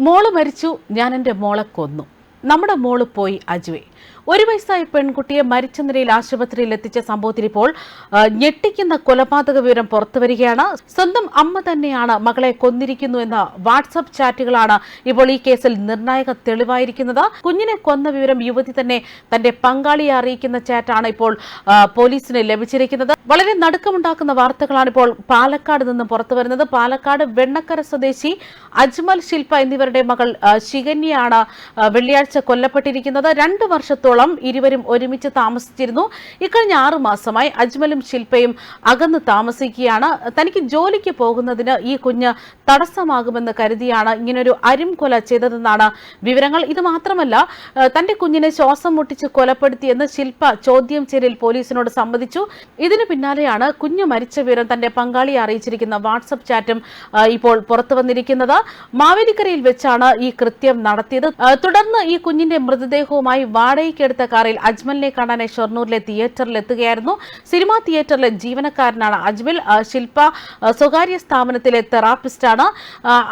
മോൾ മരിച്ചു ഞാൻ എന്റെ മോളെ കൊന്നു. നമ്മുടെ മോൾ പോയി അജുവെ. ഒരു വയസ്സായ പെൺകുട്ടിയെ മരിച്ച നിലയിൽ ആശുപത്രിയിൽ എത്തിച്ച സംഭവത്തിൽ ഇപ്പോൾ ഞെട്ടിക്കുന്ന കൊലപാതക വിവരം പുറത്തുവരികയാണ് സ്വന്തം അമ്മ തന്നെയാണ് മകളെ കൊന്നിരിക്കുന്നു എന്ന വാട്സപ്പ് ചാറ്റുകളാണ് ഇപ്പോൾ ഈ കേസിൽ നിർണായക തെളിവായിരിക്കുന്നത്. കുഞ്ഞിനെ കൊന്ന വിവരം യുവതി തന്നെ തന്റെ പങ്കാളിയെ അറിയിക്കുന്ന ചാറ്റാണ് ഇപ്പോൾ പോലീസിന് ലഭിച്ചിരിക്കുന്നത്. വളരെ നടുക്കമുണ്ടാക്കുന്ന വാർത്തകളാണ് ഇപ്പോൾ പാലക്കാട് നിന്നും പുറത്തുവരുന്നത് പാലക്കാട് വെണ്ണക്കര സ്വദേശി അജ്മൽ ശില്പ എന്നിവരുടെ മകൾ ശികന്യാണ് വെള്ളിയാഴ്ച കൊല്ലപ്പെട്ടിരിക്കുന്നത്. രണ്ട് വർഷത്തോളം ഇരുവരും ഒരുമിച്ച് താമസിച്ചിരുന്നു. ഇക്കഴിഞ്ഞ ആറു മാസമായി അജ്മലും ശില്പയും അകന്ന് താമസിക്കുകയാണ്. തനിക്ക് ജോലിക്ക് പോകുന്നതിന് ഈ കുഞ്ഞ് തടസ്സമാകുമെന്ന് കരുതിയാണ് ഇങ്ങനൊരു അരും കൊല ചെയ്തതെന്നാണ് വിവരങ്ങൾ. ഇത് മാത്രമല്ല തന്റെ കുഞ്ഞിനെ ശ്വാസം മുട്ടിച്ച് കൊലപ്പെടുത്തിയെന്ന് ശില്പ ചോദ്യം ചെയ്യലിൽ പോലീസിനോട് സമ്മതിച്ചു. ഇതിന് പിന്നാലെയാണ് കുഞ്ഞ് മരിച്ച വിവരം തന്റെ പങ്കാളിയെ അറിയിച്ചിരിക്കുന്ന വാട്സപ്പ് ചാറ്റും ഇപ്പോൾ പുറത്തു വന്നിരിക്കുന്നത്. മാവേലിക്കരയിൽ വെച്ചാണ് ഈ കൃത്യം നടത്തിയത്. തുടർന്ന് ഈ കുഞ്ഞിന്റെ മൃതദേഹവുമായി വാടകയ്ക്കെടുത്ത കാറിൽ അജ്മലിനെ കാണാനായി ഷൊർണൂരിലെ തിയേറ്ററിൽ എത്തുകയായിരുന്നു. സിനിമാ തിയേറ്ററിലെ ജീവനക്കാരനാണ് അജ്മൽ. ശില്പ സ്വകാര്യ സ്ഥാപനത്തിലെ തെറാപ്പിസ്റ്റാണ്.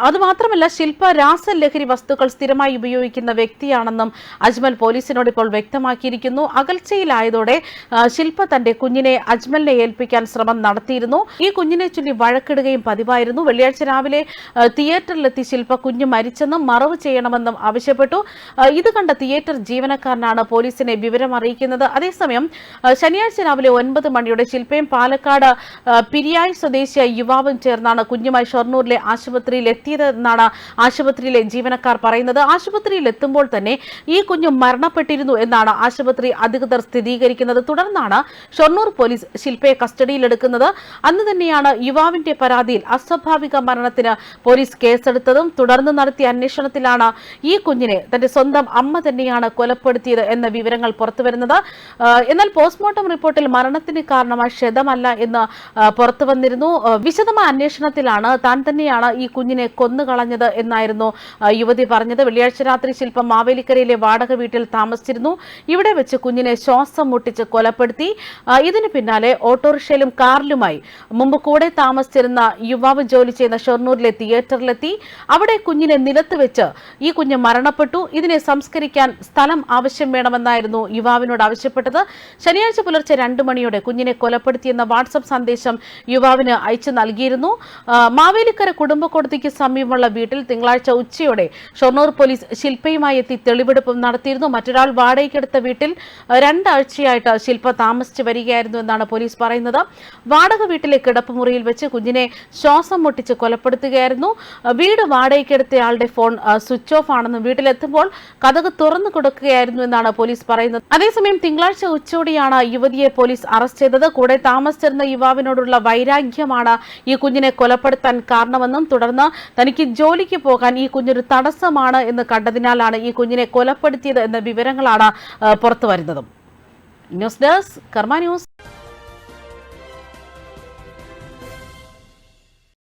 അതുമാത്രമല്ല ശില്പ രാസലഹരി വസ്തുക്കൾ സ്ഥിരമായി ഉപയോഗിക്കുന്ന വ്യക്തിയാണെന്നും അജ്മൽ പോലീസിനോട് ഇപ്പോൾ വ്യക്തമാക്കിയിരിക്കുന്നു. അകൽച്ചയിലായതോടെ ശില്പ തന്റെ കുഞ്ഞിനെ അജ്മലിനെ ഏൽപ്പിക്കാൻ ശ്രമം നടത്തിയിരുന്നു. ഈ കുഞ്ഞിനെ ചൊല്ലി വഴക്കിടുകയും പതിവായിരുന്നു. വെള്ളിയാഴ്ച രാവിലെ തിയേറ്ററിലെത്തി ശില്പ കുഞ്ഞ് മരിച്ചെന്നും മറവ് ചെയ്യണമെന്നും ആവശ്യപ്പെട്ടു. ഇത് കണ്ട തിയേറ്റർ ജീവനക്കാരനാണ് പോലീസിനെ വിവരം അറിയിക്കുന്നത്. അതേസമയം ശനിയാഴ്ച രാവിലെ ഒൻപത് മണിയോടെ ശില്പയും പാലക്കാട് പിരിയായി സ്വദേശിയായ യുവാവും ചേർന്നാണ് കുഞ്ഞുമായി ഷൊർണൂരിലെ ആശുപത്രിയിൽ എത്തിയതെന്നാണ് ആശുപത്രിയിലെ ജീവനക്കാർ പറയുന്നത്. ആശുപത്രിയിൽ എത്തുമ്പോൾ തന്നെ ഈ കുഞ്ഞു മരണപ്പെട്ടിരുന്നു എന്നാണ് ആശുപത്രി അധികൃതർ സ്ഥിരീകരിക്കുന്നത്. തുടർന്നാണ് ഷൊർണൂർ പോലീസ് ശില്പയെ കസ്റ്റഡിയിലെടുക്കുന്നത്. അന്ന് തന്നെയാണ് യുവാവിന്റെ പരാതിയിൽ അസ്വാഭാവിക മരണത്തിന് പോലീസ് കേസെടുത്തതും തുടർന്ന് നടത്തിയ അന്വേഷണത്തിലാണ് ഈ കുഞ്ഞിനെ തന്റെ സ്വന്തം അമ്മ തന്നെയാണ് കൊലപ്പെടുത്തിയത് എന്ന വിവരങ്ങൾ പുറത്തുവരുന്നത്. എന്നാൽ പോസ്റ്റ്മോർട്ടം റിപ്പോർട്ടിൽ മരണത്തിന് കാരണമായി ക്ഷതമല്ല എന്ന് പുറത്തു വന്നിരുന്നു വിശദമായ അന്വേഷണത്തിലാണ് താൻ തന്നെയാണ് ഈ കുഞ്ഞിനെ കൊന്നുകളഞ്ഞത് എന്നായിരുന്നു യുവതി പറഞ്ഞത്. വെള്ളിയാഴ്ച രാത്രി ശില്പം മാവേലിക്കരയിലെ വാടക വീട്ടിൽ താമസിച്ചിരുന്നു. ഇവിടെ വെച്ച് കുഞ്ഞിനെ ശ്വാസം മുട്ടിച്ച് കൊലപ്പെടുത്തി. ഇതിന് പിന്നാലെ ഓട്ടോറിക്ഷയിലും കാറിലുമായി മുമ്പ് കൂടെ താമസിച്ചിരുന്ന യുവാവ് ജോലി ചെയ്യുന്ന ഷൊർണൂരിലെ തിയേറ്ററിലെത്തി. അവിടെ കുഞ്ഞിനെ നിലത്ത് വെച്ച് ഈ കുഞ്ഞ് മരണപ്പെട്ടു. ഇതിനെ സംസ്കരിക്കാൻ സ്ഥലം ആവശ്യം വേണമെന്നായിരുന്നു യുവാവിനോട് ആവശ്യപ്പെട്ടത്. ശനിയാഴ്ച പുലർച്ചെ രണ്ടു മണിയോടെ കുഞ്ഞിനെ കൊലപ്പെടുത്തിയെന്ന വാട്സപ്പ് സന്ദേശം യുവാവിന് അയച്ചു നൽകിയിരുന്നു. മാവേലിക്കര കുടുംബ കോടതിക്ക് സമീപമുള്ള വീട്ടിൽ തിങ്കളാഴ്ച ഉച്ചയോടെ ഷൊർണൂർ പോലീസ് ശില്പയുമായി എത്തി തെളിവെടുപ്പും നടത്തിയിരുന്നു. മറ്റൊരാൾ വാടകയ്ക്കെടുത്ത വീട്ടിൽ രണ്ടാഴ്ചയായിട്ട് ശില്പ താമസിച്ചു വരികയായിരുന്നു എന്നാണ് പോലീസ് പറയുന്നത്. വാടക വീട്ടിലെ കിടപ്പുമുറിയിൽ വെച്ച് കുഞ്ഞിനെ ശ്വാസം മുട്ടിച്ച് കൊലപ്പെടുത്തുകയായിരുന്നു. വീട് വാടകയ്ക്കെടുത്തയാളുടെ ഫോൺ സ്വിച്ച് ഓഫ് ആണെന്നും വീട്ടിലെത്തുമ്പോൾ കഥക് തുറന്നു കൊടുക്കുകയായിരുന്നു എന്നാണ് പോലീസ് പറയുന്നത്. അതേസമയം തിങ്കളാഴ്ച ഉച്ചയോടെയാണ് യുവതിയെ പോലീസ് അറസ്റ്റ് ചെയ്തത്. കൂടെ താമസിച്ചിരുന്ന യുവാവിനോടുള്ള വൈരാഗ്യമാണ് ഈ കുഞ്ഞിനെ കൊലപ്പെടുത്താൻ കാരണമെന്നും തുടർന്ന് തനിക്ക് ജോലിക്ക് പോകാൻ ഈ കുഞ്ഞൊരു തടസ്സമാണ് എന്ന് കണ്ടതിനാലാണ് ഈ കുഞ്ഞിനെ കൊലപ്പെടുത്തിയത് എന്ന വിവരങ്ങളാണ് പുറത്തുവരുന്നതും. പുറത്തു വരുന്നതും ന്യൂസ് ഡെസ്ക് കർമ്മ ന്യൂസ്.